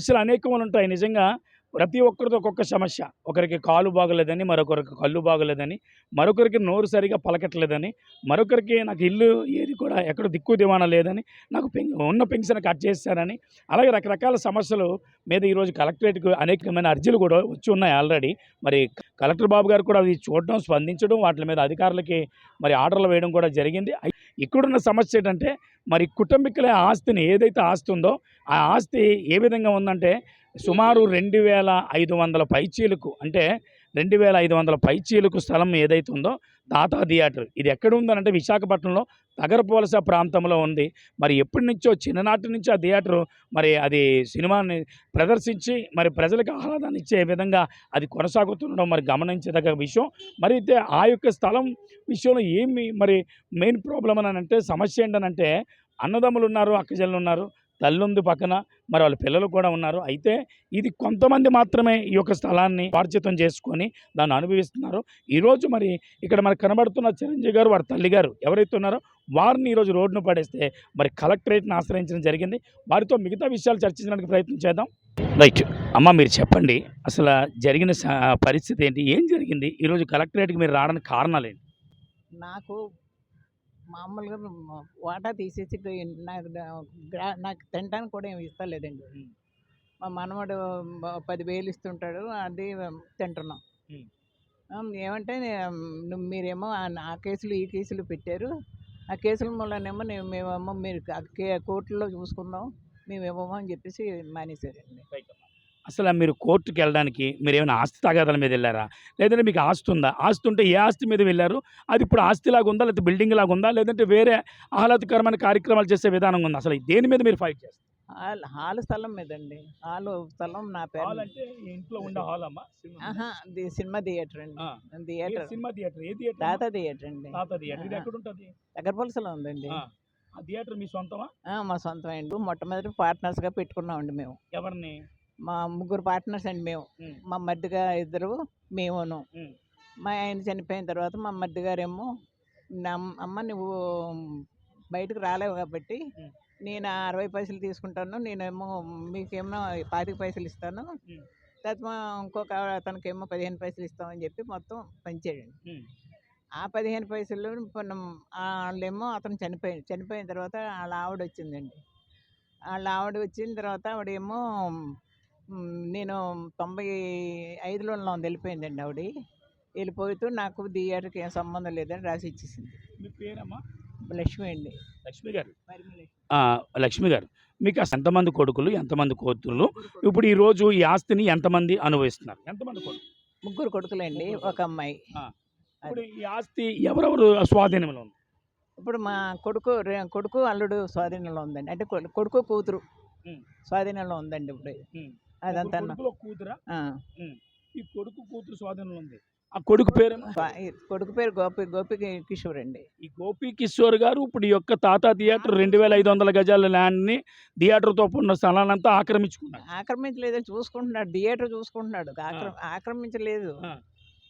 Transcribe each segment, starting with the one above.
సమస్యలు అనేకములు ఉంటాయి. నిజంగా ప్రతి ఒక్కరితో ఒక్కొక్క సమస్య. ఒకరికి కాలు బాగలేదని మరొకరికి కళ్ళు బాగలేదని మరొకరికి నోరు సరిగా పలకట్లేదని మరొకరికి నాకు ఇల్లు ఏది కూడా ఎక్కడ దిక్కు దివాణా లేదని నాకు ఉన్న పెన్షన్ కట్ చేశారని అలాగే రకరకాల సమస్యలు మీద ఈరోజు కలెక్టరేట్కి అనేకమైన అర్జీలు కూడా వచ్చి ఉన్నాయి ఆల్రెడీ. మరి కలెక్టర్ బాబు గారు కూడా అవి చూడడం స్పందించడం వాటి మీద అధికారులకి మరి ఆర్డర్లు వేయడం కూడా జరిగింది. ఇక్కడున్న సమస్య ఏంటంటే మరి కుటుంబీకుల ఆస్తిని ఏదైతే ఆస్తి ఉందో ఆ ఆస్తి ఏ విధంగా ఉందంటే సుమారు రెండు వేల ఐదు వందల పైచీలకు అంటే రెండు వేల ఐదు వందల పైచీలకు స్థలం ఏదైతే ఉందో తాతా థియేటర్. ఇది ఎక్కడ ఉందనంటే విశాఖపట్నంలో తగరపోలస ప్రాంతంలో ఉంది. మరి ఎప్పటి నుంచో చిన్ననాటి నుంచి ఆ థియేటర్ మరి అది సినిమాని ప్రదర్శించి మరి ప్రజలకు ఆహ్లాదాన్ని ఇచ్చే విధంగా అది కొనసాగుతుండడం మరి గమనించదగ్గ విషయం. మరి అయితే ఆ యొక్క స్థలం విషయంలో ఏమి మరి మెయిన్ ప్రాబ్లం అని అంటే సమస్య ఏంటనంటే అన్నదమ్ములు ఉన్నారు అక్కజల్లు ఉన్నారు. తల్లి ఉంది పక్కన మరి వాళ్ళ పిల్లలు కూడా ఉన్నారు. అయితే ఇది కొంతమంది మాత్రమే ఈ యొక్క స్థలాన్ని వార్జితం చేసుకొని దాన్ని అనుభవిస్తున్నారు. ఈరోజు మరి ఇక్కడ మనకు కనబడుతున్న చిరంజీవి గారు వారి తల్లి గారు ఎవరైతే ఉన్నారో వారిని ఈరోజు రోడ్డును పడేస్తే మరి కలెక్టరేట్ని ఆశ్రయించడం జరిగింది. వారితో మిగతా విషయాలు చర్చించడానికి ప్రయత్నం చేద్దాం. రైట్. అమ్మ మీరు చెప్పండి. అసలు జరిగిన స- పరిస్థితి ఏంటి? ఏం జరిగింది? ఈరోజు కలెక్టరేట్కి మీరు రావడానికి కారణాలు ఏంటి? నాకు మామూలుగా వాటా తీసేసి నాకు నాకు తినడానికి కూడా ఏమి ఇస్తలేదండి. మా. మనవడు బ- పదివేలు ఇస్తుంటాడు అది తింటున్నాం. ఏమంటే మీరేమో ఆ- కేసులు ఈ కేసులు పెట్టారు. ఆ కేసుల మూలనేమో నేను మేమేమో మీరు కోర్టులో చూసుకుందాం మేమేమో అని చెప్పేసి మానేశారండి. అసలు మీరు కోర్టుకి వెళ్ళడానికి మీరు ఏమైనా ఆస్తి తగాదాల మీద వెళ్ళారా? లేదంటే మీకు ఆస్తి ఉందా ఆస్తి ఉంటే ఏ ఆస్తి మీద వెళ్ళారు? అది ఇప్పుడు ఆస్తి లాగా ఉందా లేకపోతే బిల్డింగ్ లాగా ఉందా లేదంటే వేరే ఆహ్లాదకరమైన కార్యక్రమాలు చేసే విధానం ఉందా అసలు దేని మీద మీరు ఫైట్ చేస్తారు? హాల్ హాల్ స్థలం మీదండి. హాల్ స్థలం నా పేరు హాల్ అంటే ఇంట్లో ఉండే హాల్ అమ్మా? ఇది సినిమా థియేటర్ అండి. థియేటర్. Cinema theatre? ఏ థియేటర్? తాత థియేటర్ అండి. తాత థియేటర్. ఇది ఎక్కడ ఉంటుంది దగ్గర పులసలో ఉందండి. ఆ. థియేటర్ మీ సొంతమా? మా సొంతం అండి. మొట్టమొదటి పార్ట్నర్స్గా పెట్టుకున్నామండి మేము. ఎవరిని? మా ముగ్గురు పార్ట్నర్స్ అండి మేము. మా మధ్యగా ఇద్దరు మేమును. మా ఆయన చనిపోయిన తర్వాత మా మధ్య గారేమో నా అమ్మ నువ్వు బయటకు రాలేవు కాబట్టి. నేను అరవై పైసలు తీసుకుంటాను నేనేమో మీకేమో పాతిక పైసలు ఇస్తాను. తర్వాత ఇంకొక అతనికేమో పదిహేను పైసలు ఇస్తామని చెప్పి మొత్తం పంచాడండి ఉం. ఆ పదిహేను పైసలు మనం వాళ్ళేమో అతను చనిపోయి చనిపోయిన తర్వాత వాళ్ళ ఆవిడ వచ్చిందండి వాళ్ళ ఆవిడ వచ్చిన తర్వాత ఆవిడేమో నేను తొంభై ఐదులో ఉన్నాం వెళ్ళిపోయిందండి ఆవిడ. వెళ్ళిపోతూ నాకు థియేటర్కి ఏం సంబంధం లేదని రాసి ఇచ్చేసింది. మీ పేరమ్మా? లక్ష్మి అండి. లక్ష్మి గారు. లక్ష్మి. గారు మీకు అసలు ఎంతమంది కొడుకులు ఎంతమంది కూతుర్లు? ఇప్పుడు ఈ రోజు ఈ ఆస్తిని ఎంతమంది అనుభవిస్తున్నారు? ఎంతమంది కొడుకు ముగ్గురు కొడుకులండి ఒక అమ్మాయి. ఇప్పుడు ఈ ఆస్తి ఎవరెవరు స్వాధీనంలో ఉంది? ఇప్పుడు మా కొడుకు కొడుకు అల్లుడు స్వాధీనంలో ఉందండి. అంటే కొడుకు కూతురు. స్వాధీనంలో ఉందండి ఇప్పుడు. అదంతా కూతురా. ఈ కొడుకు కూతురు స్వాధీనంలో ఉంది. ఆ కొడుకు పేరు కొడుకు పేరు గోపి గోపి కిషోర్ అండి. ఈ గోపి కిషోర్ గారు ఇప్పుడు ఈ యొక్క తాతా థియేటర్ రెండు వేల ఐదు వందల గజాల ల్యాండ్ని థియేటర్తో ఉన్న స్థలాన్నంతా ఆక్రమించుకున్నారు ఆక్రమించలేదు చూసుకుంటున్నాడు. థియేటర్ చూసుకుంటున్నాడు. ఆక్ర- ఆక్రమించలేదు.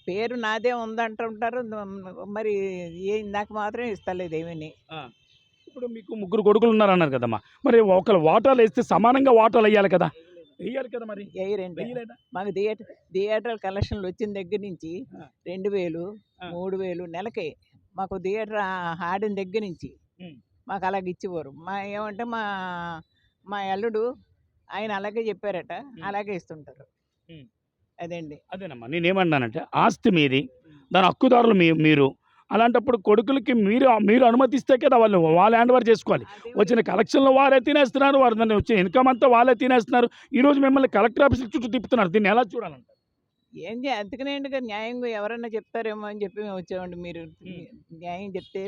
పేరు నాదే ఉందంటుంటారు. మరి ఏ నాకు మాత్రం ఇస్తలేదు ఏమని. ఇప్పుడు మీకు ముగ్గురు కొడుకులు ఉన్నారు అన్నారు కదమ్మా. మరి ఒకరు వాటాలు వేస్తే సమానంగా వాటాలు వేయాలి కదా. కదా మరి వేయరండి వేయలేదా మాకు థియేటర్ థియేటర్ కలెక్షన్లు వచ్చిన దగ్గర నుంచి. రెండు వేలు. మూడు వేలు నెలకే మాకు థియేటర్ ఆడిన దగ్గర నుంచి. మాకు అలాగ ఇచ్చేవారు మా ఏమంటే మా మా అల్లుడు ఆయన అలాగే చెప్పారట అలాగే ఇస్తుంటారు ఉం. అదండి అదేనమ్మా నేనేమన్నానంటే ఆస్తి మీది దాని హక్కుదారులు మీ మీరు అలాంటప్పుడు కొడుకులకి మీరు మీరు అనుమతిస్తే కదా వాళ్ళు వాళ్ళు హ్యాండ్ ఓవర్ చేసుకోవాలి వచ్చిన కలెక్షన్లో వారే తినేస్తున్నారు వారు దాన్ని వచ్చిన ఇన్కమ్ అంతా వాళ్ళే తినేస్తున్నారు. ఈ రోజు మిమ్మల్ని కలెక్టర్ ఆఫీస్ చుట్టూ తిప్పుతున్నారు. దీన్ని ఎలా చూడాలంట ఏం చే అందుకనేంటి కదా న్యాయంగా ఎవరైనా చెప్తారేమో అని చెప్పి మేము వచ్చామండి. మీరు. న్యాయం చెప్తే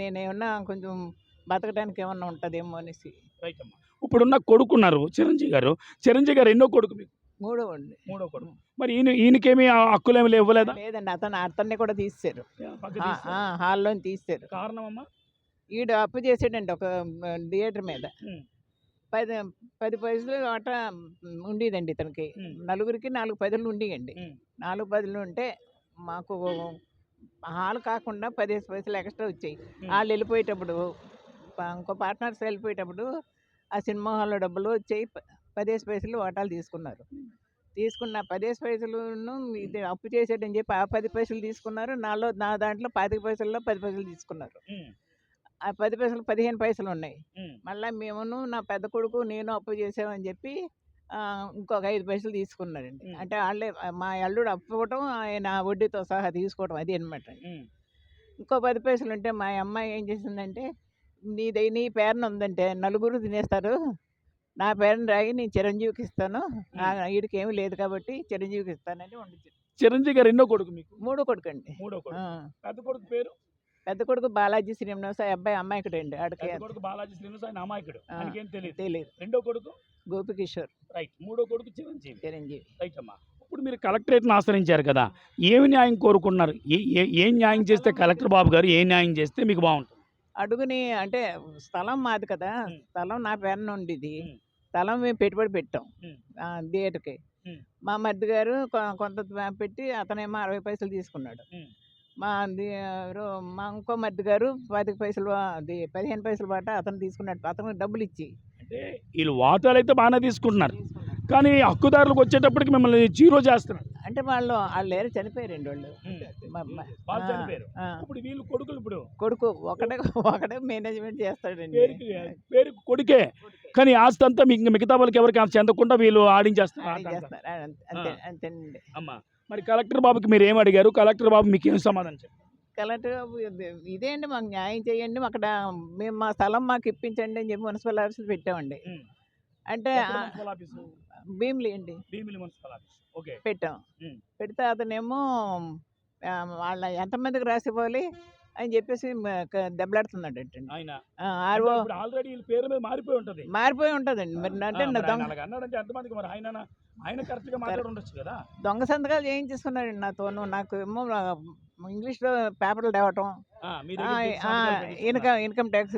నేనేమన్నా కొంచెం బతకడానికి ఏమన్నా ఉంటుందేమో అనేసి. రైట్ అమ్మా. ఇప్పుడున్న కొడుకున్నారు చిరంజీవి గారు. చిరంజీవి గారు ఎన్నో కొడుకు మీకు? మూడో అండి మూడో కొడుకు మరి ఈయన ఈయనకేమి హక్కులేమి ఇవ్వలేదా లేదండి అతను అతన్ని కూడా. ఆ, హాల్లో తీస్తారు కారణం అమ్మా ఈడు అప్పు చేసాడండి ఒక థియేటర్ మీద. పది పది పైసలు ఆట ఉండేదండి ఇతనికి. నలుగురికి నాలుగు పదులు ఉండేయండి. నాలుగు పదులు ఉంటే మాకు హాల్ కాకుండా పదిహేను పైసలు ఎక్స్ట్రా వచ్చాయి. వాళ్ళు వెళ్ళిపోయేటప్పుడు ఇంకో పార్ట్నర్స్ వెళ్ళిపోయేటప్పుడు ఆ సినిమా హాల్లో డబ్బులు వచ్చాయి. ప- పదిహేను పైసలు వాటాలు తీసుకున్నారు. తీసుకున్న పదిహేను పైసలును ఇది అప్పు చేసేటని చెప్పి ఆ పది పైసలు తీసుకున్నారు. నాలో నా దాంట్లో పాతిక పైసల్లో పది పైసలు తీసుకున్నారు. ఆ పది పైసలు పదిహేను పైసలు ఉన్నాయి. మళ్ళీ మేమును నా పెద్ద కొడుకు నేను అప్పు చేసామని చెప్పి ఇంకొక ఐదు పైసలు తీసుకున్నారండి. అంటే వాళ్ళే మా అల్లుడు అప్పు ఇవ్వటం ఆయన వడ్డీతో సహా తీసుకోవడం అది అనమాట ఇంకో పది పైసలు ఉంటే మా అమ్మాయి ఏం చేసిందంటే నీది నీ పేరున ఉందంటే నలుగురు తినేస్తారు. నా పేరుని రాయి నేను చిరంజీవికి ఇస్తాను. వీడికి ఏమీ లేదు కాబట్టి చిరంజీవికి ఇస్తానని వండించారు చిరంజీవి గారు ఎన్నో కొడుకు మీకు? మూడో మూడో కొడుకు. ఆ, పెద్ద కొడుకు పేరు? పెద్ద కొడుకు బాలాజీ శ్రీనివాస అబ్బాయి అమ్మాయికి అండి పెద్ద కొడుకు బాలాజీ శ్రీనివాస్ ఆయన. ఆయనకేం తెలియదు తెలియదు రెండో కొడుకు? గోపికిషోర్. రైట్. మూడో కొడుకు చిరంజీవి. చిరంజీవి. రైట్ అమ్మా. ఇప్పుడు మీరు కలెక్టరేట్ను ఆశ్రయించారు కదా ఏమి న్యాయం కోరుకున్నారు ఏ- న్యాయం చేస్తే కలెక్టర్ బాబు గారు ఏ న్యాయం చేస్తే మీకు బాగుంటుంది? అడుగుని అంటే స్థలం మాది కదా. స్థలం నా పేరున ఉండేది. స్థలం మేము పెట్టుబడి పెట్టాం. థియేటర్కి. మా మరిది గారు కొ- కొంత పెట్టి అతనేమో అరవై పైసలు తీసుకున్నాడు. మా మా ఇంకో మరిది గారు పాతిక పైసలు అది పదిహేను పైసలు బాట అతను తీసుకున్నాడు. అతను డబ్బులు ఇచ్చి. అంటే వీళ్ళు వాటాలు అయితే బాగానే తీసుకుంటున్నారు. కానీ హక్కుదారులకు వచ్చేటప్పటికి మిమ్మల్ని జీరో చేస్తున్నారు. అంటే వాళ్ళు వాళ్ళు లేరు మా- మా- వాళ్ళు ఆ. ఇప్పుడు వీళ్ళు కొడుకులు ఇప్పుడు. కొడుకు ఒకటే ఒకటే మేనేజ్మెంట్ చేస్తాడండి. పేరు కొడుకే. కానీ ఆస్తి అంతా మీకు మిగతా వాళ్ళకి ఎవరికి చెందకుండా వీళ్ళు ఆడించేస్తున్నారు ఆయన ఆట అంతా. చేస్తారు ఆ, అంతే అంతేనండి. అమ్మా మరి కలెక్టర్ బాబుకి మీరు ఏం అడిగారు? కలెక్టర్ బాబు మీకు ఏం సమాధానం చెప్పారు? కలెక్టర్ ఇది- ఇదే అండి మాకు న్యాయం చేయండి అక్కడ మేము మా స్థలం మాకు ఇప్పించండి అని చెప్పి మున్సిపల్ ఆఫీసులు పెట్టామండి. అంటే భీమిలి అండి. Bheemili municipal office. ఓకే. పెట్టాం. పెడితే అతనేమో వాళ్ళ ఎంతమందికి రాసిపోవాలి అని చెప్పేసి ఆయన ఆర్ఓ ఆల్రెడీ పేరు మీద మారిపోయి ఉంటది. మారిపోయి ఉంటుందండి. మరి అంటే ఆయన కదా. దొంగ సంతకాలు చేయించేస్తున్నాడండి నాతోను. నాకు ఏమో ఇంగ్లీష్లో పేపర్లు తేవటం. ఇన్కమ్ ఇన్కమ్ ట్యాక్స్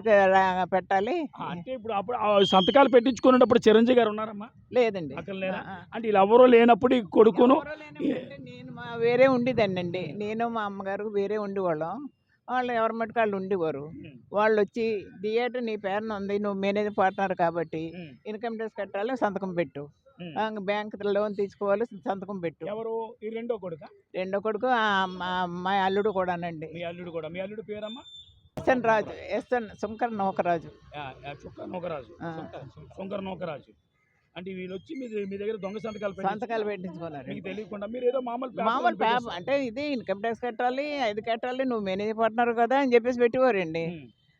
పెట్టాలి. అంటే ఇప్పుడు అప్పుడు సంతకాలు పెట్టించుకునేటప్పుడు చిరంజీవి గారు ఉన్నారమ్మా? లేదండి. అంటే వీళ్ళు ఎవరో లేనప్పుడు కొడుకును నేను మా వేరే ఉండేదాన్నండి నేను మా అమ్మగారు వేరే ఉండేవాళ్ళం. వాళ్ళు ఎవరి మటుకు వాళ్ళు ఉండేవారు. వాళ్ళు వచ్చి థియేటర్ నీ పేరున ఉంది నువ్వు మేనేజ్ పార్ట్నర్ కాబట్టి. ఇన్కమ్ ట్యాక్స్ కట్టాలి సంతకం పెట్టు. బ్యాంక్ లోన్ తీసుకోవాలి సంతకం పెట్టు. ఎవరు? ఈ రెండో కొడుక? రెండో కొడుకు మా మా అల్లుడు కూడానండి. మీ అల్లుడు కూడా. మీ అల్లుడు పేరమ్మా? SN Raju SN Shankar Noukaraju. చుక్క నూకరాజు. శంకర నూకరాజు. అంటే వీళ్ళు వచ్చి మీ మీ దగ్గర దొంగ సంతకాలు సంతకాలు పెట్టించుకున్నారు. మీకు తెలియకుండా మీరు ఏదో మామూలు మామూలు పేపర్. అంటే ఇది ఇన్కమ్ ట్యాక్స్ కట్టాలి అది కట్టాలి నువ్వు మేనేజ్ పార్ట్నర్ కదా అని చెప్పేసి పెట్టేవారండి.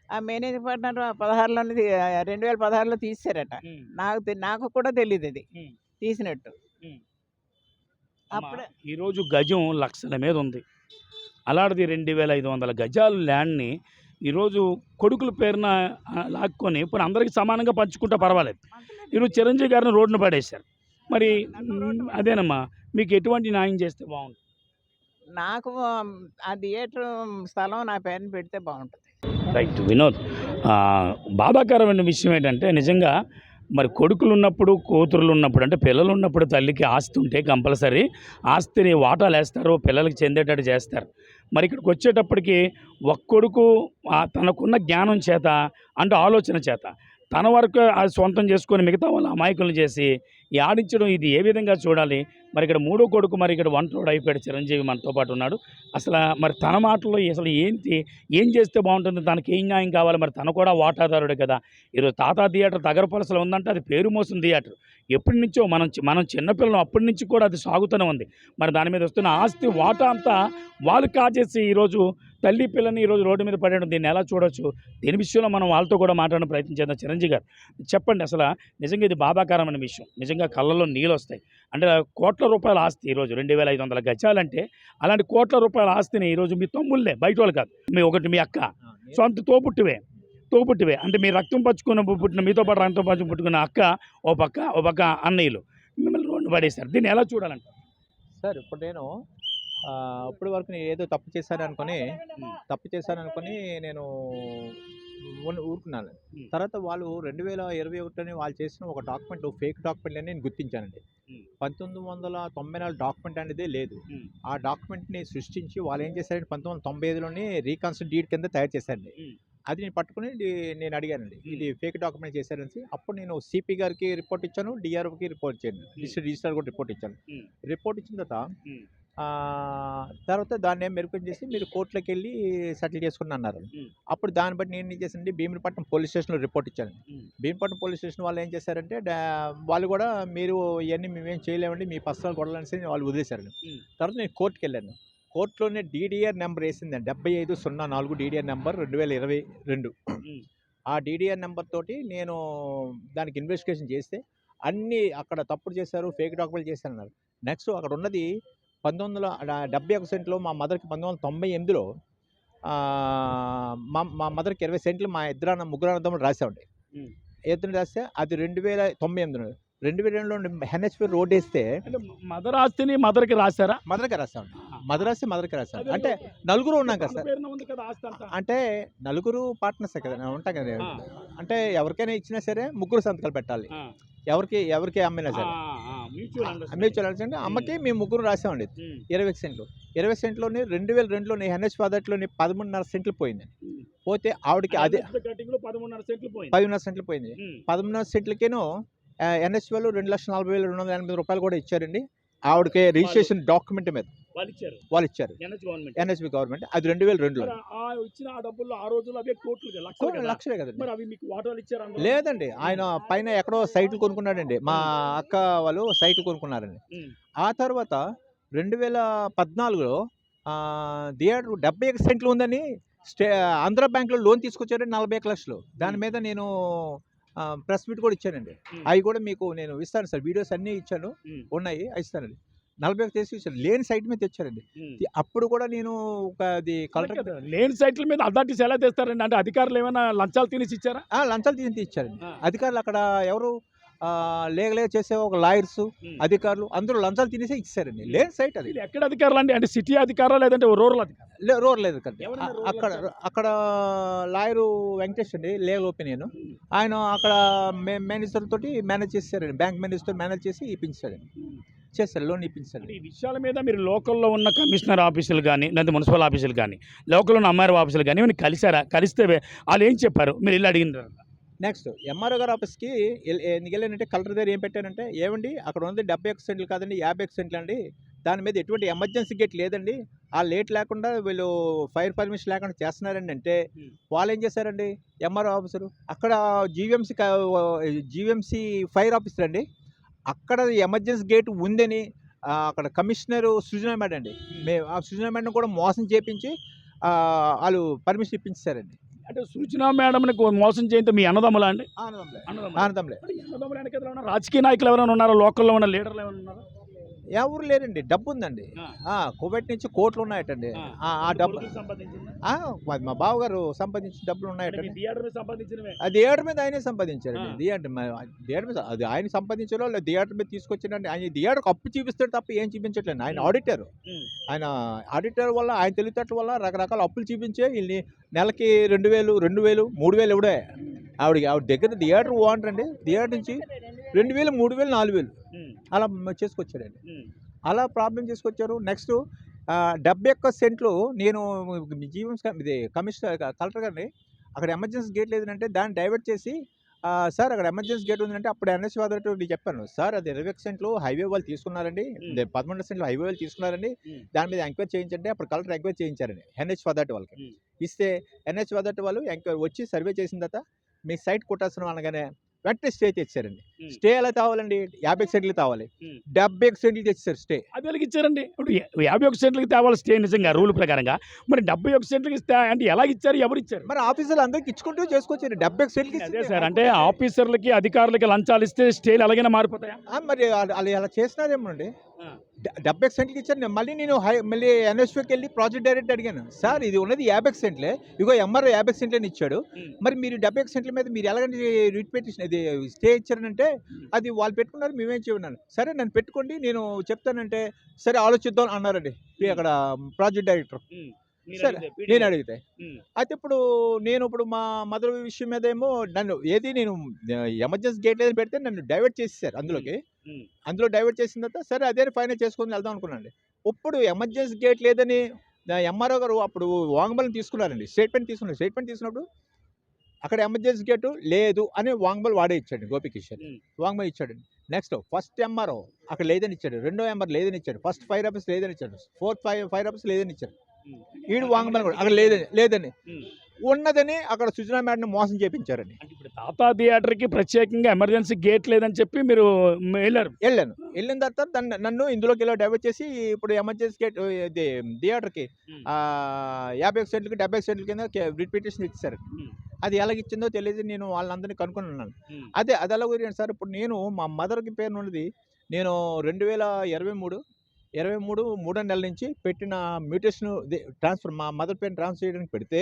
ఆ మేనేజ్ పార్ట్నర్ పదహారులోనే రెండు వేల పదహారులో తీసారట. నాకు నాకు కూడా తెలియదు ఉం. తీసినట్టు అప్పుడే ఈరోజు గజం లక్షల మీద ఉంది అలాంటిది రెండు వేల ఐదు వందల గజాల ల్యాండ్ని ఈరోజు కొడుకుల పేరున లాక్కొని ఇప్పుడు అందరికీ సమానంగా పంచుకుంటే పర్వాలేదు. ఈరోజు చిరంజీవి గారిని రోడ్డున పడేశారు. మరి అదేనమ్మా మీకు ఎటువంటి న్యాయం చేస్తే బాగుంటుంది? నాకు ఆ థియేటర్ స్థలం నా పేరుని పెడితే బాగుంటుంది. రైట్ వినోద్ బాధాకరమైన విషయం ఏంటంటే నిజంగా మరి కొడుకులు ఉన్నప్పుడు కూతురులు ఉన్నప్పుడు అంటే పిల్లలు ఉన్నప్పుడు తల్లికి ఆస్తి ఉంటే కంపల్సరీ ఆస్తిని వాటాలు వేస్తారు పిల్లలకి చెందేటట్టు చేస్తారు. మరి ఇక్కడికి వచ్చేటప్పటికి ఒక్కొడుకు తనకున్న జ్ఞానం చేత అంటే ఆలోచన చేత తన వరకు అది సొంతం చేసుకొని మిగతా వాళ్ళ అమాయకులను చేసి ఈ ఆడించడం ఇది ఏ విధంగా చూడాలి? మరి ఇక్కడ మూడో కొడుకు మరి ఇక్కడ వంటోడు అయిపోయాడు చిరంజీవి మనతో పాటు ఉన్నాడు. అసలు మరి తన మాటల్లో అసలు ఏంటి ఏం చేస్తే బాగుంటుంది? తనకి ఏం న్యాయం కావాలి? మరి తను కూడా వాటాదారుడు కదా. ఈరోజు తాతా థియేటర్ తగరపలసలో ఉందంటే అది పేరు మోసిన థియేటర్. ఎప్పటి నుంచో మనం మనం చిన్నపిల్లలు అప్పటి నుంచి కూడా అది సాగుతూనే ఉంది. మరి దాని మీద వస్తున్న ఆస్తి వాటా అంతా వాళ్ళు కాజేసి ఈరోజు తల్లి పిల్లని ఈరోజు రోడ్డు మీద పడేయడం దీన్ని ఎలా చూడొచ్చు? దీని విషయంలో మనం వాళ్ళతో కూడా మాట్లాడడం ప్రయత్నించేద్దాం చిరంజీవి గారు చెప్పండి అసలు నిజంగా ఇది బాధాకరమైన విషయం. నిజంగా కళ్ళల్లో నీళ్ళు వస్తాయి అంటే కోట్ల రూపాయల ఆస్తి ఈరోజు రెండు వేల ఐదు వందల గజాలంటే అలాంటి కోట్ల రూపాయల ఆస్తిని ఈరోజు మీ తమ్ముళ్ళే బయట వాళ్ళు కాదు. మీ ఒకటి మీ అక్క. సొంత తోపుట్టివే తోపుట్టివే అంటే మీ రక్తం పంచుకున్న పుట్టిన మీతో పాటు రక్తం పంచు పుట్టుకున్న అక్క ఓ పక్క ఓ పక్క అన్నయ్యలు మిమ్మల్ని రోడ్డు పడేశారు. దీన్ని ఎలా చూడాలంట సార్ ఇప్పుడు నేను ఆ, అప్పటి వరకు నేను ఏదో తప్పు చేశాను అనుకొని తప్పు చేశాను అనుకొని నేను ఊరుకున్నాను. తర్వాత వాళ్ళు రెండు వేల ఇరవై ఒకటిని వాళ్ళు చేసిన ఒక డాక్యుమెంట్ ఫేక్ డాక్యుమెంట్ అని నేను గుర్తించానండి. పంతొమ్మిది వందల తొంభై నాలుగు డాక్యుమెంట్ అనేది లేదు. ఆ డాక్యుమెంట్ని సృష్టించి వాళ్ళు ఏం చేశారంటే పంతొమ్మిది వందల తొంభై ఐదులోనే రీకాన్స్ట్రక్ట్ డీడ్ కింద తయారు చేశారండి. అది నేను పట్టుకుని నేను అడిగానండి ఇది ఫేక్ డాక్యుమెంట్ చేశారని అప్పుడు నేను సిపి గారికి రిపోర్ట్ ఇచ్చాను డిఆర్ఓకి రిపోర్ట్ ఇచ్చాను డిస్ట్రిక్ట్ రిజిస్టర్ కూడా రిపోర్ట్ ఇచ్చాను. రిపోర్ట్ ఇచ్చిన తర్వాత తర్వాత దాన్ని ఏం మెరుగు చేసి మీరు కోర్టులోకి వెళ్ళి సెటిల్ చేసుకుని అన్నారు. అప్పుడు దాన్ని బట్టి నేను ఏం చేశానండి భీమునిపట్నం పోలీస్ స్టేషన్లో రిపోర్ట్ ఇచ్చాను. భీమునిపట్నం పోలీస్ స్టేషన్ వాళ్ళు ఏం చేశారంటే వాళ్ళు కూడా మీరు ఇవన్నీ మేమేం చేయలేమండి మీ పర్సనల్ గొడవలనేసి వాళ్ళు వదిలేశారు. తర్వాత నేను కోర్టుకి వెళ్ళాను కోర్టులోనే డీడీఆర్ నెంబర్ వేసిందండి డెబ్బై ఐదు సున్నా నాలుగు డీడీఆర్ నెంబర్ రెండు వేల ఇరవై రెండు. ఆ డీడీఆర్ నెంబర్ తోటి నేను దానికి ఇన్వెస్టిగేషన్ చేస్తే అన్నీ అక్కడ తప్పుడు చేశారు ఫేక్ డాక్యుమెంట్ చేశారు అన్నారు నెక్స్ట్ అక్కడ ఉన్నది పంతొమ్మిది వందల డెబ్బై ఒక సెంట్లో మా మదర్కి పంతొమ్మిది వందల తొంభై ఎనిమిదిలో మా మా మదర్కి ఇరవై సెంట్లు మా ఇద్దరు ముగ్గురు అన్నదమ్ములు రాసామండి. ఎత్తున రాస్తే అది రెండు వేల తొంభై ఎనిమిదిలో రెండు వేల రెండులో హెన్హెచ్పి రోడ్ వేస్తే మదర్ ఆస్తిని మదర్కి రాశారా? మదర్కి రాసామండి మదర్ రాస్తే మదర్కి అదే అంటే నలుగురు ఉన్నాం కదా సార్. ఆస్తి అంటే నలుగురు పార్ట్నర్స్ కదా ఉంటాం కదా. అంటే ఎవరికైనా ఇచ్చినా సరే ముగ్గురు సంతకాలు పెట్టాలి. ఎవరికి ఎవరికి అమ్మినా సరే. మ్యూచువల్. మ్యూచువల్ అంటే అమ్మకి మేము ముగ్గురు రాసామండి. ఉమ్, ఇరవై సెంట్లు. ఇరవై సెంట్లోని రెండు వేల రెండులోని హెన్హెచ్ పదట్లోని పదమూడున్నర సెంట్లు పోయింది. ఉమ్. పోతే ఆవిడకి అదే పదిన్నర సెంట్లు పోయింది. ఉమ్, పదమూడున్నర సెంట్లకేనో ఎన్హెచ్ వాళ్ళు రెండు లక్షల నలభై వేల రెండు వందల ఎనభై రూపాయలు కూడా ఇచ్చారండి. ఆవిడకి రిజిస్ట్రేషన్ డాక్యుమెంట్ మీద. వాళ్ళు ఇచ్చారు వాళ్ళు ఇచ్చారు ఎన్హెచ్ గవర్నమెంట్. అది రెండు వేల రెండులో. మరి ఆ ఇచ్చిన ఆ డబ్బుల్లో ఆ రోజుల్లో అవే కోట్లు కదా, లక్షలు కదా. లక్షలే కదండి. మరి అవి మీకు వాటాలు ఇచ్చారు అందులో? లేదండి ఆయన పైన ఎక్కడో సైట్లు కొనుక్కున్నాడండి. మా అక్క వాళ్ళు సైట్లు కొనుక్కున్నారండి. ఆ తర్వాత రెండు వేల పద్నాలుగులో థియేటర్ డెబ్బై ఒక సెంట్లు ఉందని స్టే ఆంధ్ర బ్యాంక్లో లోన్ తీసుకొచ్చారండి నలభై ఒక లక్షలు. దాని మీద నేను ప్రెస్ మీట్ కూడా ఇచ్చానండి. అవి కూడా మీకు నేను ఇస్తాను సార్. వీడియోస్ అన్నీ ఇచ్చాను. ఉన్నాయి ఇస్తానండి. నలభై ఒక తెచ్చి ఇచ్చాను లేని సైట్ మీద తెచ్చారండి. అప్పుడు కూడా నేను ఒక అది కలెక్టర్ లేని సైట్ల మీద అథారిటీస్ ఎలా తెస్తారండి. అంటే అధికారులు ఏమైనా లంచాలు తినేసి ఇచ్చారా? లంచాలు తీసి ఇచ్చారండి. అధికారులు అక్కడ ఎవరు ఆ, లేగలేక చేసే ఒక లాయర్స్. అధికారులు అందరూ లంచాలు తినేసి ఇచ్చారండి లేని సైట్ అది. ఎక్కడ అధికారులు అండి అంటే సిటీ అధికారా లేదంటే రూరల్ అధికారులు లే- రోడ్ లేదు కదా ఎవరన్నా రోడ్లు అక్కడ? అక్కడ లాయరు వెంకటేష్ అండి లీగల్ ఒపీనియన్ ఆయన అక్కడ మేనేజర్ తోటి మేనేజ్ చేశారండి బ్యాంక్ మేనేజర్ మేనేజ్ చేసి ఇప్పించారండి చేస్తారు లోన్ ఇప్పించారు. అంటే ఈ విషయాల మీద మీరు లోకల్లో ఉన్న కమిషనర్ ఆఫీసులు కానీ లేదంటే మున్సిపల్ ఆఫీసులు కానీ లోకల్లో ఉన్న అమ్మాయి ఆఫీసులు కానీ ఇవన్నీ కలిసారా కలిస్తే వాళ్ళు ఏం చెప్పారు? మీరు ఇల్లు అడిగినారు నెక్స్ట్ ఎంఆర్ఓ గారి ఆఫీస్కి వెళ్ళానంటే కలెక్టర్ దగ్గర ఏం పెట్టానంటే ఏమండి అక్కడ ఉంది డెబ్బై ఒక సెంట్లు కాదండి యాభై ఒక సెంట్లు అండి. దాని మీద ఎటువంటి ఎమర్జెన్సీ గేట్ లేదండి. ఆ లేట్ లేకుండా వీళ్ళు ఫైర్ పర్మిషన్ లేకుండా చేస్తున్నారండి అంటే. వాళ్ళు ఏం చేశారండి? ఎంఆర్ఓ ఆఫీసరు అక్కడ జీవీఎంసీ జీవీఎంసీ ఫైర్ ఆఫీసర్ అండి? అక్కడ ఎమర్జెన్సీ గేట్ ఉందని అక్కడ కమిషనర్ సృజన మేడం అండి. మేము ఆ సృజన మేడం కూడా మోసం చేపించి వాళ్ళు పర్మిషన్ ఇప్పించారండి. అంటే సూచన మేడం మోసం చేయంతో మీ అన్నదమ్ములా అండి? అన్నదమ్ములు. అన్నదమ్ములు. రాజకీయ నాయకులు ఎవరైనా ఉన్నారా? లోకల్లో ఉన్న లీడర్లు ఎవరైనా ఉన్నారా? ఎవరు లేరండి డబ్బు ఉందండి కువైట్ నుంచి కోట్లు ఉన్నాయటండి ఆ. డబ్బు? ఆ, మా- బావగారు సంపాదించిన డబ్బులు ఉన్నాయటండి థియేటర్ మీద సంబంధించినవే ఆ థియేటర్ మీద ఆయనే సంపాదించారండి. థియేటర్ థియేటర్ మీద అది ఆయన సంపాదించారో లేదా థియేటర్ మీద తీసుకొచ్చారండి ఆయన థియేటర్కి అప్పు చూపిస్తాడు తప్ప ఏం చూపించట్లేదు ఆయన. ఆడిటర్. ఆయన ఆడిటర్ వల్ల ఆయన తెలివితేటల వల్ల రకరకాల అప్పులు చూపించే వీళ్ళని నెలకి రెండు వేలు రెండు వేలు మూడు వేలు ఇవిడే ఆవిడకి ఆవిడ దగ్గర థియేటర్ ఓనర్ అండి థియేటర్ నుంచి రెండు వేలు మూడు వేలు నాలుగు వేలు. అలా చేసుకొచ్చాడండి అలా ప్రాబ్లం చేసుకొచ్చారు. నెక్స్ట్ డెబ్బై ఒక్క సెంట్లు నేను జీవం ఇది కమిషనర్ కలెక్టర్ గారిని అక్కడ ఎమర్జెన్సీ గేట్ లేదంటే దాన్ని డైవర్ట్ చేసి సార్ అక్కడ ఎమర్జెన్సీ గేట్ ఉందంటే అప్పుడు ఎన్ఎస్ వాదరెడ్డి చెప్పాను. సార్ అది ఇరవై ఒక్క సెంట్లు హైవే వాళ్ళు తీసుకున్నారండి. పదకొండు సెంట్లు హైవే వాళ్ళు తీసుకున్నారండి. దాని మీద ఎంక్వైరీ చేయించండి. అప్పుడు కలెక్టర్ ఎంక్వైరీ చేయించారండి. ఎన్హెచ్ వదట్ వాళ్ళకి. ఇస్తే ఎన్హెచ్ వదట్ వాళ్ళు ఎంక్వైరీ వచ్చి సర్వే చేసిన తర్వాత మీ సైట్ కొట్టాల్సిన అనగానే వెంటనే స్టే తెచ్చారండి. స్టే ఎలా కావాలండి యాభై సెంట్లు కావాలి Hmm. డెబ్బై సెంట్లు తెచ్చారు స్టే. అది ఎలాగ ఇచ్చారండి ఇప్పుడు యాభై ఒక సెంట్లకి తేవాలి స్టే నిజంగా రూల్ ప్రకారంగా. మరి డెబ్బై ఒక సెంట్లకి ఇస్తే అంటే ఎలా ఇచ్చారు? ఎవరు ఇచ్చారు? మరి ఆఫీసులు అందరికి ఇచ్చుకుంటూ చేసుకొచ్చారు డెబ్బై సెంట్లకి అదే సార్ అంటే ఆఫీసర్లకి అధికారులకి లంచాలు ఇస్తే స్టేలు ఎలాగైనా మారిపోతాయా? మరి వాళ్ళు అలా చేస్తున్నారేమో అండి ఆ. డె- డెబ్బై సెంట్లకి ఇచ్చారు నేను. మళ్ళీ నేను హై మళ్ళీ ఎన్ఎస్పీకి వెళ్ళి ప్రాజెక్ట్ డైరెక్టర్ అడిగాను సార్ ఇది ఉన్నది యాభై సెంట్లే. ఇగో ఎంఆర్ యాభై సెంట్లని ఇచ్చాడు. మరి మీరు డెబ్బై సెంట్ల మీద మీరు ఎలాగంటే రిట్ పెట్టి ఇది స్టే ఇచ్చారంటే అది వాళ్ళు పెట్టుకున్నారు మేమేం చేయమన్నాను. సరే నన్ను పెట్టుకోండి నేను చెప్తానంటే సరే ఆలోచిద్దాం అన్నారండి అక్కడ ప్రాజెక్ట్ డైరెక్టర్. సరే, నేను. అడిగితే. అయితే ఇప్పుడు నేను ఇప్పుడు మా మదర్ విషయం మీద ఏమో నన్ను ఏది నేను ఎమర్జెన్సీ గేట్ ఏదైనా పెడితే నన్ను డైవర్ట్ చేసేసారు అందులోకి. అందులో డైవర్ట్ చేసిన తర్వాత సరే అదే ఫైనల్ చేసుకొని వెళ్దాం అనుకున్నాను ఇప్పుడు ఎమర్జెన్సీ గేట్ లేదని ఎంఆర్ఓ గారు అప్పుడు వాంగ్మూలం తీసుకున్నారండి. స్టేట్మెంట్ తీసుకున్నారు. స్టేట్మెంట్ తీసుకున్నప్పుడు అక్కడ ఎమర్జెన్సీ గేటు లేదు అని వాంగ్బల్ వాడే ఇచ్చాడు గోపికిషన్. వాంగ్బల్ ఇచ్చాడు. నెక్స్ట్ ఫస్ట్ ఎంఆర్ఓ అక్కడ లేదని ఇచ్చాడు. రెండో ఎంఆర్ లేదని ఇచ్చాడు. ఫస్ట్ ఫైవ్ రూపీస్ లేదని ఇచ్చాడు. ఫోర్త్ ఫైవ్ ఫైవ్ రూపీస్ లేదని ఇచ్చాడు. ఈడు వాంగ్బల్ కూడా అక్కడ లేదని లేదని. ఉన్నదని అక్కడ సుజనా మేడం మోసం చేపించారని తాతా థియేటర్కి ప్రత్యేకంగా ఎమర్జెన్సీ గేట్ లేదని చెప్పి మీరు వెళ్ళారు. వెళ్ళాను. వెళ్ళిన తర్వాత నన్ను ఇందులోకి ఇలా డైవర్ట్ చేసి ఇప్పుడు ఎమర్జెన్సీ గేట్ ఇది థియేటర్కి యాభై సెంట్లకి డెబ్బై సెంట్ల కింద రిపిటేషన్ ఇచ్చారు. అది ఎలాగిచ్చిందో తెలియదు. నేను వాళ్ళందరినీ కనుక్కొని ఉన్నాను ఉమ్. అదే అది ఎలా కుదిరింది సార్? ఇప్పుడు నేను మా మదర్కి పేరు ఉన్నది నేను రెండు వేల ఇరవై మూడు ఇరవై మూడు మూడో నెలల నుంచి పెట్టిన మ్యూటేషన్ ట్రాన్స్ఫర్ మా మదర్ పేరు ట్రాన్స్ఫర్ చేయడానికి పెడితే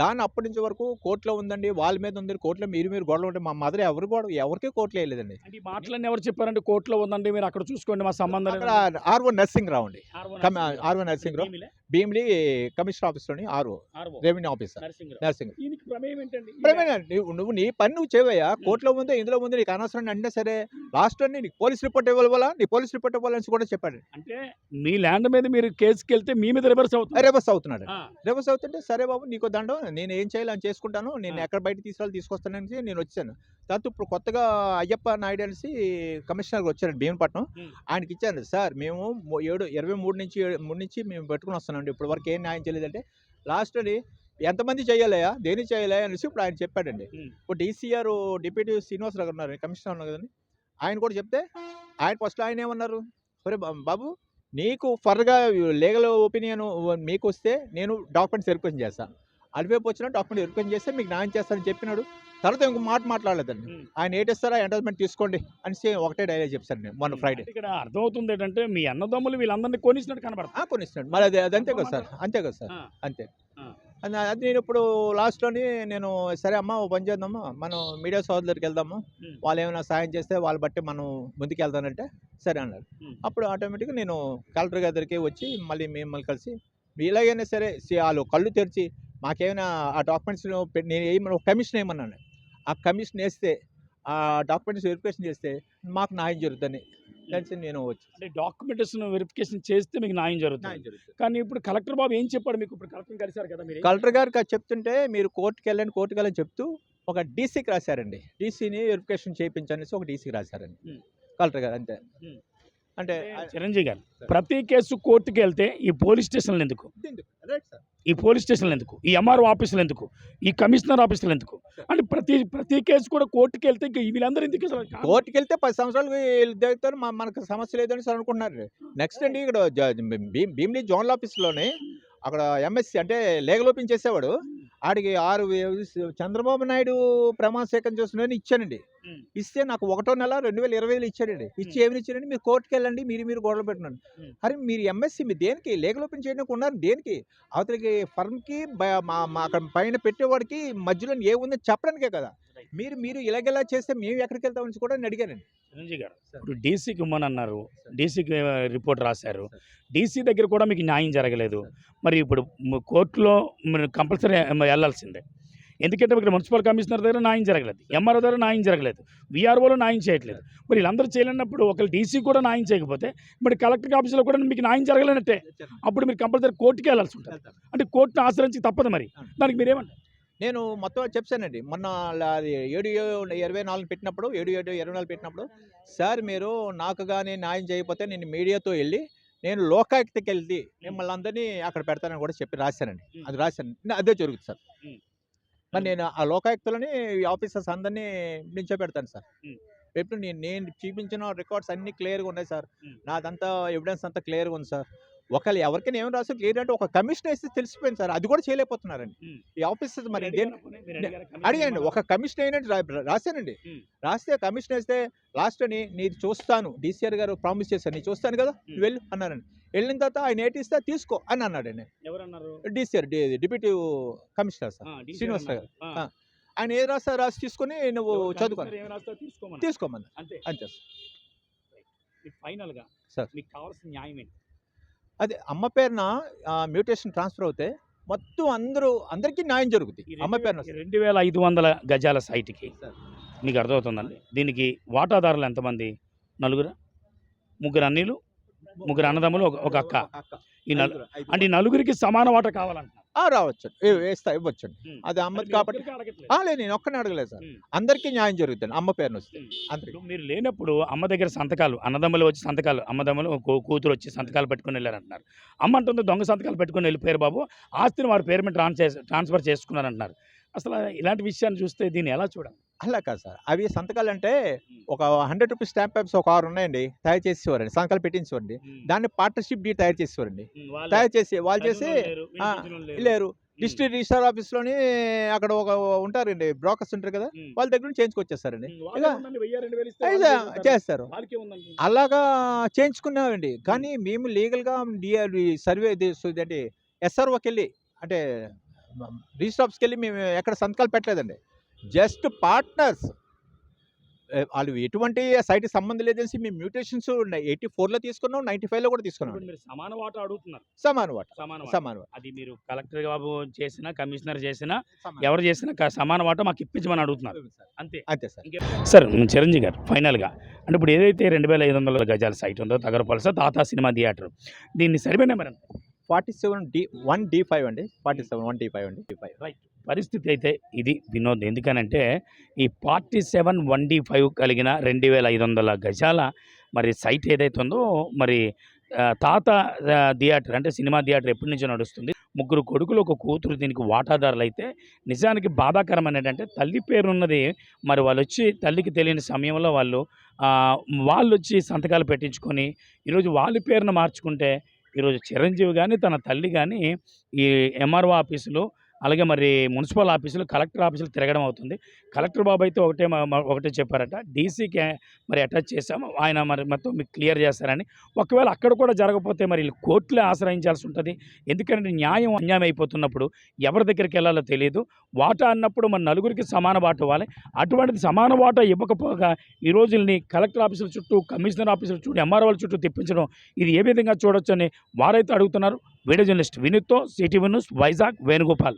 దాన్ని అప్పటి నుంచి వరకు కోర్టులో ఉందండి. వాళ్ళ మీద ఉంది. కోర్టులో మీరు మీరు గొడవ ఉంటే మా మదర్ ఎవరు గొడవ ఎవరికీ కోర్టులో వేయలేదండి. అంటే ఈ మాటలన్నీ ఎవరు చెప్పారంటే కోర్టులో ఉందండి. మీరు అక్కడ చూసుకోండి. మా సంబంధం అక్కడ లేదండి. ఆర్ఓ నర్సింగ్ రావు అండి. ఆర్వో. ఆర్ఓ నర్సింగ్ రావు. భీమిలే? Commissioner ఆఫీస్లోని RO RO. Revenue officer. Narsing ప్రమేయం ఏంటండి? ఈ ప్రమేయం నువ్వు నీ పని నువ్వు చేయవయ్యా. కోర్టులో ముందు ఇందులో ముందు నీకు అనవసరం అంటే సరే లాస్ట్ అని నీకు పోలీస్ రిపోర్ట్ ఇవ్వాలా? నీ పోలీస్ రిపోర్ట్ ఇవ్వాలని కూడా చెప్పాడు. అంటే మీ ల్యాండ్ మీద మీరు కేసుకి వెళ్తే మీ మీద రివర్స్ అవుతుంది. రివర్స్ అవుతున్నాడు. రివర్స్ అవుతుంటే సరే బాబు నీకు దండం నేను ఏం చేయాలి అని చేసుకుంటాను. నేను. ఎక్కడ బయట తీసుకెళ్ళి తీసుకొస్తానని నేను వచ్చాను. తర్వాత ఇప్పుడు కొత్తగా అయ్యప్ప నాయుడు అనేసి కమిషనర్ వచ్చారండి భీమపట్నం. ఆయనకి ఇచ్చాను. సార్ మేము ఏడు ఇరవై మూడు నుంచి మూడు నుంచి మేము పెట్టుకుని వస్తున్నాం ఇప్పుడు వరకు ఏం న్యాయం చేయలేదంటే లాస్ట్ అని ఎంతమంది చేయాలయా దేని చేయాలయా అనేసి ఇప్పుడు ఆయన చెప్పాడండి. ఇప్పుడు డీసీఆర్ డిప్యూటీ శ్రీనివాసరావు గారు ఉన్నారు కమిషనర్ ఉన్నారు కదండి. ఆయన కూడా చెప్తే ఆయన ఫస్ట్ ఆయన ఏమన్నారు? బా- బాబు నీకు ఫర్గా లీగల్ ఒపీనియన్ మీకు వస్తే నేను డాక్యుమెంట్స్ వెరిఫికేషన్ చేస్తాను అటువైపు వచ్చిన డాక్యుమెంట్ వెరిఫికేషన్ చేస్తే మీకు న్యాయం చేస్తానని చెప్పినాడు. తర్వాత ఇంకో మాట మాట్లాడలేదండి. ఆయన ఏటిస్తారా ఎండోస్మెంట్ తీసుకోండి అని ఒకటే డైలాగ్ చెప్తాను నేను మొన్న ఫ్రైడే. ఇక్కడ అర్థమవుతుంది ఏంటంటే మీ అన్నదమ్ములు వీళ్ళందరినీ కొనిసినట్టు కనబడతారు. కొనిస్తున్నాడు మరి అది అది అంతే కదా సార్? అంతే కదా సార్. అంతే. అది నేను ఇప్పుడు లాస్ట్లోని నేను సరే అమ్మా ఓ పని చేద్దాము? మనం మీడియా సోదరు దగ్గరికి వెళ్దాము. వాళ్ళు ఏమైనా సాయం చేస్తే వాళ్ళ బట్టి మనం ముందుకు వెళ్తానంటే సరే అన్నారు. అప్పుడు ఆటోమేటిక్గా నేను కలెక్టర్ గారి దగ్గరికి వచ్చి మళ్ళీ మిమ్మల్ని కలిసి ఇలాగైనా సరే వాళ్ళు కళ్ళు తెరిచి మాకేమైనా ఆ డాక్యుమెంట్స్ నేను ఏమన్నా ఒక కమిషన్ ఏమన్నాను? ఆ కమిషన్ వేస్తే ఆ డాక్యుమెంట్స్ వెరిఫికేషన్ చేస్తే మాకు న్యాయం జరుగుతుంది తెలిసి నేను వచ్చి. అంటే డాక్యుమెంటేషన్ వెరిఫికేషన్ చేస్తే మీకు న్యాయం జరుగుతుంది. కానీ ఇప్పుడు కలెక్టర్ బాబు ఏం చెప్పాడు మీకు? ఇప్పుడు కలెక్టర్ కలిసారు కదా మీరు? కలెక్టర్ అది చెప్తుంటే మీరు కోర్టుకి వెళ్ళండి కోర్టుకి వెళ్ళని చెప్తూ ఒక డీసీకి రాశారండి. డీసీని వెరిఫికేషన్ చేయించనేసి ఒక డీసీకి రాశారండి. ఉమ్. కలెక్టర్ గారు అంతే. ఉమ్. అంటే చిరంజీవి గారు ప్రతి కేసు కోర్టుకి వెళ్తే ఈ పోలీస్ స్టేషన్లు ఎందుకు? ఈ పోలీస్ స్టేషన్లు ఎందుకు? ఈ ఎంఆర్ఓ ఆఫీసులు ఎందుకు? ఈ కమిషనర్ ఆఫీసులు ఎందుకు? అంటే ప్రతి ప్రతి కేసు కూడా కోర్టుకి వెళ్తే ఇంక వీళ్ళందరూ ఎందుకు? కోర్టుకి వెళ్తే పది సంవత్సరాలు మా- మనకు సమస్య లేదని సార్ అనుకుంటున్నారు. నెక్స్ట్ అండి ఇక్కడ భీమ్లీ జోనల్ ఆఫీస్లోనే అక్కడ ఎంఎస్సి అంటే లీగల్ ఓపెన్ చేసేవాడు ఆడికి ఆరు చంద్రబాబు నాయుడు ప్రమాణ స్వీకారం చేస్తున్నాడని ఇచ్చానండి. ఇస్తే నాకు ఒకటో నెల రెండు వేల ఇరవై ఇచ్చాడండి. ఇచ్చి ఏమి ఇచ్చాడండి మీరు కోర్టుకి వెళ్ళండి మీరు మీరు గొడవలు పెట్టినాను ఉమ్. అరే మీరు ఎంఎస్సి మీరు దేనికి లీగల్ ఓపెన్ చేయడానికి ఉన్నారు? దేనికి? అవతలికి ఫర్మ్కి మా మా అక్కడ పైన పెట్టేవాడికి మధ్యలో ఏముందో చెప్పడానికే కదా. మీరు మీరు ఇలాగెలా చేస్తే మేము ఎక్కడికి వెళ్తామని కూడా నేను అడిగానండి. చిరంజీవి గారు. ఇప్పుడు డీసీకి ఇమ్మని అన్నారు. డీసీకి రిపోర్ట్ రాశారు. డీసీ దగ్గర కూడా మీకు న్యాయం జరగలేదు. మరి ఇప్పుడు కోర్టులో మీరు కంపల్సరీ వెళ్ళాల్సిందే. ఎందుకంటే ఇక్కడ మున్సిపల్ కమిషనర్ దగ్గర న్యాయం జరగలేదు. ఎంఆర్ఓ దగ్గర న్యాయం జరగలేదు. విఆర్ఓలో న్యాయం చేయట్లేదు. మరి వీళ్ళందరూ చేయలేనప్పుడు ఒకళ్ళు డీసీ కూడా న్యాయం చేయకపోతే మరి కలెక్టర్ ఆఫీసులో కూడా మీకు న్యాయం జరగలేనట్టే. అప్పుడు మీరు కంపల్సరీ కోర్టుకి వెళ్ళాల్సి ఉంటుంది. అంటే కోర్టును ఆశ్రయించి తప్పదు మరి. దానికి మీరేమంటారు? నేను మొత్తం చెప్పానండి మొన్న అది ఏడు ఇరవై నాలుగు పెట్టినప్పుడు ఏడు ఏడు ఇరవై నాలుగు పెట్టినప్పుడు సార్ మీరు నాకు కానీ న్యాయం చేయకపోతే నేను మీడియాతో వెళ్ళి నేను లోకాయుక్తకి వెళ్ళి మిమ్మల్ని అందరినీ అక్కడ పెడతానని కూడా చెప్పి రాశానండి. అది రాశాను. అదే జరుగుతుంది సార్. మరి నేను ఆ లోకాయుక్తలని ఆఫీసర్స్ అందరినీ నించో పెడతాను సార్. ఎప్పుడు నేను నేను చూపించిన రికార్డ్స్ అన్ని క్లియర్గా ఉన్నాయి సార్. నాదంతా ఎవిడెన్స్ అంతా క్లియర్గా ఉంది సార్. ఒకళ్ళు ఎవరికైనా ఏం రాసి అంటే ఒక కమిషన్ వేస్తే తెలిసిపోయింది సార్. అది కూడా చేయలేకపోతున్నారండి. ఈ ఆఫీసర్స్ మరి? అడిగానండి. ఒక కమిషన్ అయినట్టు రాశానండి. రాస్తే కమిషన్ వేస్తే లాస్ట్ అని నీది చూస్తాను. డీసీఆర్ గారు ప్రామిస్ చేశాను నీ చూస్తాను కదా వెళ్ళు అన్నారండి. వెళ్ళిన తర్వాత ఆయన ఏంటి ఇస్తే తీసుకో అని అన్నాడండి. DCR deputy commissioner sir. Srinivas. ఆ. ఆయన ఏది రాస్తా రాసి తీసుకొని నువ్వు ఎవరు చదువుకో కమిషనర్ ఏం రాస్తారో తీసుకోమన్నారు. తీసుకోమని అంతే. అంతే సార్. మీకు ఫైనల్గా సార్. మీకు కావాల్సిన న్యాయం ఏంటి? అదే అమ్మ పేరున మ్యూటేషన్ ట్రాన్స్ఫర్ అవుతే మొత్తం అందరూ అందరికీ న్యాయం జరుగుతుంది అమ్మ పేరున రెండు వేల ఐదు వందల గజాల సైట్కి. మీకు అర్థమవుతుందండి. దీనికి వాటాదారులు ఎంతమంది? నలుగురు? ముగ్గురు అన్నీలు? ముగ్గురు అన్నదమ్ములు? ఒక- అక్క. ఈ నలు ఐదుగురు, ఐదుగురు. అంటే ఈ నలుగురికి సమాన వాటా కావాలంటున్నారు. రావచ్చు వేస్తా ఇవ్వచ్చండి. ఉమ్. అది అమ్మది కాబట్టి లేదు నేను ఒక్కనే అడగలేదు సార్. అందరికీ న్యాయం జరుగుతుంది. అమ్మ పేరును వస్తే. అందరికీ. మీరు లేనప్పుడు అమ్మ దగ్గర సంతకాలు అన్నదమ్ములు వచ్చి సంతకాలు అమ్మదమ్ములు కూతురు వచ్చి సంతకాలు పెట్టుకుని వెళ్ళారంటున్నారు. అమ్మ అంటుంది దొంగ సంతకాలు పెట్టుకుని వెళ్ళిపోయారు బాబు. ఆస్తిని వారి పేరు మీద ట్రాన్స్ ట్రాన్స్ఫర్ చేసుకున్నారంటున్నారు. అసలు ఇలాంటి విషయాన్ని చూస్తే దీన్ని ఎలా చూడాలి? అలా కాదు సార్. అవి సంతకాలు అంటే ఒక హండ్రెడ్ రూపీస్ స్టాంప్ పేపర్స్ ఒక ఆరు ఉన్నాయండి తయారు చేసేవారండి. సంతకాలు పెట్టించేవారండి. దాన్ని పార్ట్నర్షిప్ డీడ్ తయారు చేసేవారండి. తయారు చేసి వాళ్ళు చేసి లేరు డిస్ట్రిక్ట్ రిజిస్టర్ ఆఫీస్లోని అక్కడ ఒక ఉంటారండి బ్రోకర్స్ ఉంటారు కదా వాళ్ళ దగ్గర నుంచి చేయించుకొచ్చేస్తారండి. చేస్తారు. అలాగా చేయించుకున్నామండి. కానీ మేము లీగల్గా సర్వే అంటే ఎస్ఆర్ఓకి వెళ్ళి అంటే రిజిస్టర్ ఆఫీస్కి వెళ్ళి మేము ఎక్కడ సంతకాలు పెట్టలేదండి. Just partners. వాళ్ళు ఎటువంటి సైట్ సంబంధం లేదనేసి మేము మ్యూటేషన్స్ ఎయిటీ ఫోర్లో తీసుకున్నాం నైంటీ ఫైవ్లో కూడా తీసుకున్నాం మీరు సమాన వాటా అడుగుతున్నారు. సమాన వాట. సమాన. సమాన వాట. అది మీరు కలెక్టర్ బాబు చేసినా కమిషనర్ చేసినా. ఎవరు చేసినా సమాన వాటా మాకు ఇప్పించమని అడుగుతున్నారు. అంతే. అంతే సార్. సార్ చిరంజీవి గారు ఫైనల్గా. అంటే ఇప్పుడు ఏదైతే రెండు వేల ఐదు వందల గజాల సైట్ ఉందో తగరపలస తాతా సినిమా థియేటర్. దీన్ని సరిపోయిన నెంబర్ ఎంత? Forty seven D one D five అండి. Forty seven one D five అండి. D five. పరిస్థితి అయితే ఇది వినోద్. ఎందుకనంటే ఈ forty seven one D five కలిగిన రెండు వేల ఐదు వందల గజాల మరి సైట్ ఏదైతే ఉందో మరి తాత థియేటర్ అంటే సినిమా థియేటర్ ఎప్పటి నుంచో నడుస్తుంది. ముగ్గురు కొడుకులు ఒక కూతురు దీనికి వాటాదారులు అయితే నిజానికి బాధాకరం ఏంటంటే తల్లి పేరు ఉన్నది మరి వాళ్ళు వచ్చి తల్లికి తెలియని సమయంలో వాళ్ళు వాళ్ళు వచ్చి సంతకాలు పెట్టించుకొని ఈరోజు వాళ్ళ పేరును మార్చుకుంటే ఈరోజు చిరంజీవి కానీ తన తల్లి కానీ ఈ ఎంఆర్ఓ ఆఫీసులో అలాగే మరి మున్సిపల్ ఆఫీసులు కలెక్టర్ ఆఫీసులు తిరగడం అవుతుంది. కలెక్టర్ బాబు అయితే ఒకటే మా- ఒకటే చెప్పారట. డీసీకి మరి అటాచ్ చేశాము. ఆయన మరి మొత్తం మీకు క్లియర్ చేస్తారని ఒకవేళ అక్కడ కూడా జరగకపోతే మరి వీళ్ళు కోర్టులే ఆశ్రయించాల్సి ఉంటుంది. ఎందుకంటే న్యాయం అన్యాయం అయిపోతున్నప్పుడు ఎవరి దగ్గరికి వెళ్ళాలో తెలియదు వాటా అన్నప్పుడు మన నలుగురికి సమాన వాటా ఇవ్వాలి. అటువంటిది సమాన వాటా ఇవ్వకపోగా ఈ రోజుల్ని కలెక్టర్ ఆఫీసుల చుట్టూ కమిషనర్ ఆఫీసుల చుట్టూ ఎంఆర్ఓల చుట్టూ తెప్పించడం ఇది ఏ విధంగా చూడొచ్చని వారైతే అడుగుతున్నారు. వీడియో జర్నలిస్ట్ వినీత్తో సిటీ న్యూస్ వైజాగ్ వేణుగోపాల్.